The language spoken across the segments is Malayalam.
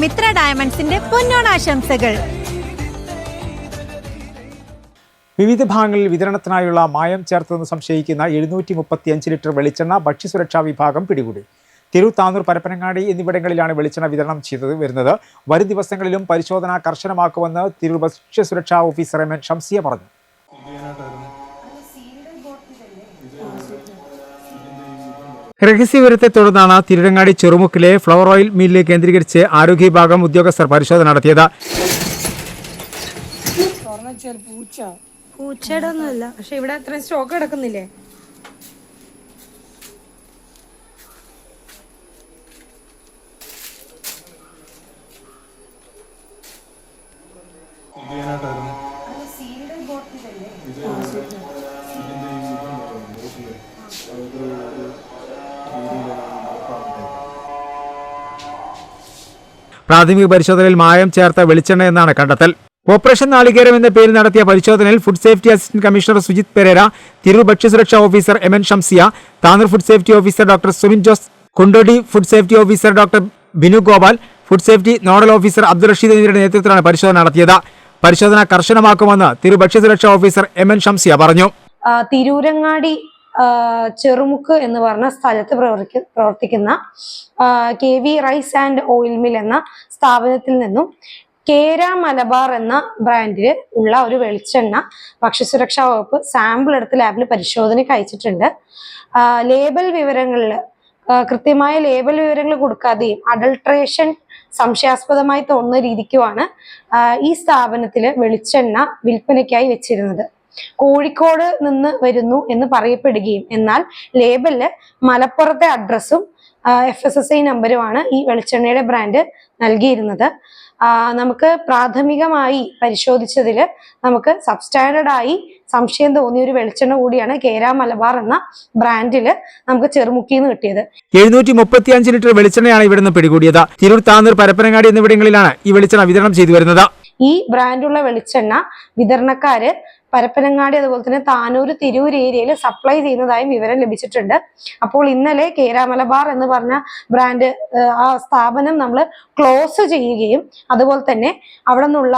മിത്ര ഡയമണ്ട്സിന്റെ പൊന്നോണാശംസകൾ. വിവിധ ഭാഗങ്ങളിൽ വിതരണത്തിനായുള്ള മായം ചേർത്തെന്ന് സംശയിക്കുന്ന എഴുന്നൂറ്റി മുപ്പത്തി അഞ്ച് ലിറ്റർ വെളിച്ചെണ്ണ ഭക്ഷ്യസുരക്ഷാ വിഭാഗം പിടികൂടി. തിരു താന്നൂർ പരപ്പനങ്ങാടി എന്നിവിടങ്ങളിലാണ് വെളിച്ചെണ്ണ വിതരണം ചെയ്തത് വരുന്നത്. വരും ദിവസങ്ങളിലും പരിശോധന കർശനമാക്കുമെന്ന് തിരു ഭക്ഷ്യസുരക്ഷാ ഓഫീസർ എം എൻ ഷംസിയ പറഞ്ഞു. രഹസ്യവിവരത്തെ തുടർന്നാണ് തിരുരങ്ങാടി ചെറുമുക്കിലെ ഫ്ലവർ ഓയിൽ മില്ല് കേന്ദ്രീകരിച്ച് ആരോഗ്യ വിഭാഗം ഉദ്യോഗസ്ഥർ പരിശോധന നടത്തിയത്. പൂച്ചയുടെ ഒന്നുമില്ല പക്ഷെ ഇവിടെ അത്രയും സ്റ്റോക്ക് കിടക്കുന്നില്ലേ? പ്രാഥമിക പരിശോധനയിൽ മായം ചേർത്ത വെളിച്ചെണ്ണ എന്നാണ് കണ്ടെത്തൽ. ഓപ്പറേഷൻ നാളികേരം എന്ന പേരിൽ നടത്തിയ പരിശോധനയിൽ food safety assistant commissioner Sujith Pereira Tirur ഭക്ഷ്യസുരക്ഷാ officer M N Shamsiya Tanur food safety officer doctor Sumin Jose Kundodi food safety officer doctor Binu Gopal food safety nodal officer Abdul Rasheed എന്നിവരുടെ നേതൃത്വത്തിലാണ് പരിശോധന നടത്തിയത്. പരിശോധന കർശനമാക്കുമെന്ന് തിരൂർ ഭക്ഷ്യസുരക്ഷാ ഓഫീസർ എം എൻ ഷംസിയ പറഞ്ഞു. തിരൂരങ്ങാടി ചെറുമുക്ക് എന്ന് പറഞ്ഞ സ്ഥലത്ത് പ്രവർത്തി പ്രവർത്തിക്കുന്ന K V rice and oil mill എന്ന സ്ഥാപനത്തിൽ നിന്നും കേര മലബാർ എന്ന ബ്രാൻഡിൽ ഉള്ള ഒരു വെളിച്ചെണ്ണ ഭക്ഷ്യസുരക്ഷാ വകുപ്പ് സാമ്പിൾ എടുത്ത് ലാബിൽ പരിശോധനയ്ക്ക് അയച്ചിട്ടുണ്ട്. ലേബൽ വിവരങ്ങളിൽ കൃത്യമായ ലേബൽ വിവരങ്ങൾ കൊടുക്കാതെയും അഡൾട്രേഷൻ സംശയാസ്പദമായി തോന്നുന്ന രീതിക്കുമാണ് ഈ സ്ഥാപനത്തിൽ വെളിച്ചെണ്ണ വിൽപ്പനയ്ക്കായി വെച്ചിരുന്നത്. കോഴിക്കോട് നിന്ന് വരുന്നു എന്ന് പറയപ്പെടുകയും. എന്നാൽ ലേബലിൽ മലപ്പുറത്തെ അഡ്രസ്സും എഫ് എസ് എസ് ഐ നമ്പരുമാണ് ഈ വെളിച്ചെണ്ണയുടെ ബ്രാൻഡ് നൽകിയിരുന്നത്. നമുക്ക് പ്രാഥമികമായി പരിശോധിച്ചതിൽ നമുക്ക് സബ്സ്റ്റാൻഡേർഡായി സംശയം തോന്നിയ ഒരു വെളിച്ചെണ്ണ കൂടിയാണ് കേര മലബാർ എന്ന ബ്രാൻഡിൽ നമുക്ക് ചെറുമുക്കിന്ന് കിട്ടിയത്. എഴുന്നൂറ്റി മുപ്പത്തി അഞ്ച് ലിറ്റർ വെളിച്ചെണ്ണയാണ് ഇവിടുന്ന് പിടികൂടിയത്. തിരൂർ താന്നൂർ പരപ്പനങ്ങാടി എന്നിവിടങ്ങളിലാണ് ഈ വെളിച്ചെണ്ണ വിതരണം ചെയ്തു വരുന്നത്. ഈ ബ്രാൻഡുള്ള വെളിച്ചെണ്ണ വിതരണക്കാര് പരപ്പനങ്ങാടി അതുപോലെ തന്നെ താനൂർ തിരൂർ ഏരിയയിൽ സപ്ലൈ ചെയ്യുന്നതായും വിവരം ലഭിച്ചിട്ടുണ്ട്. അപ്പോൾ ഇന്നലെ കേരാമലബാർ എന്ന് പറഞ്ഞ ബ്രാൻഡ് ആ സ്ഥാപനം നമ്മൾ ക്ലോസ് ചെയ്യുകയും അതുപോലെ തന്നെ അവിടെ നിന്നുള്ള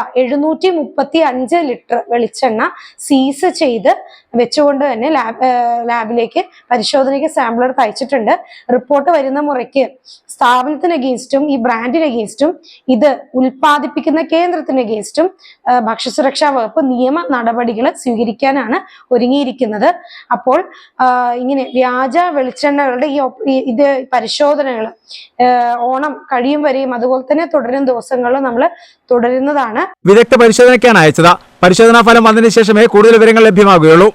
ലിറ്റർ വെളിച്ചെണ്ണ സീസ് ചെയ്ത് വെച്ചുകൊണ്ട് തന്നെ ലാബ് ലാബിലേക്ക് പരിശോധനയ്ക്ക് സാമ്പിൾ എടുത്ത് അയച്ചിട്ടുണ്ട് റിപ്പോർട്ട് വരുന്ന മുറയ്ക്ക് സ്ഥാപനത്തിന് അഗെയിൻസ്റ്റും ഈ ബ്രാൻഡിന് അഗെയിൻസ്റ്റും ഇത് ഉൽപ്പാദിപ്പിക്കുന്ന കേന്ദ്രത്തിന് അഗെയിൻസ്റ്റും ഭക്ഷ്യസുരക്ഷാ വകുപ്പ് നിയമ നടപടികൾ സ്വീകരിക്കാനാണ് ഒരുങ്ങിയിരിക്കുന്നത്. അപ്പോൾ ഇങ്ങനെ വ്യാജ വെളിച്ചെണ്ണകളുടെ ഈ ഇത് പരിശോധനകൾ ഓണം കഴിയും വരെയും അതുപോലെ തന്നെ തുടരും ദിവസങ്ങളും നമ്മൾ തുടരുന്നതാണ്. വിദഗ്ധ പരിശോധനയ്ക്കാണ് അയച്ചത്. പരിശോധനാ ഫലം വന്നതിന് ശേഷമേ കൂടുതൽ വിവരങ്ങൾ ലഭ്യമാകുകയുള്ളൂ.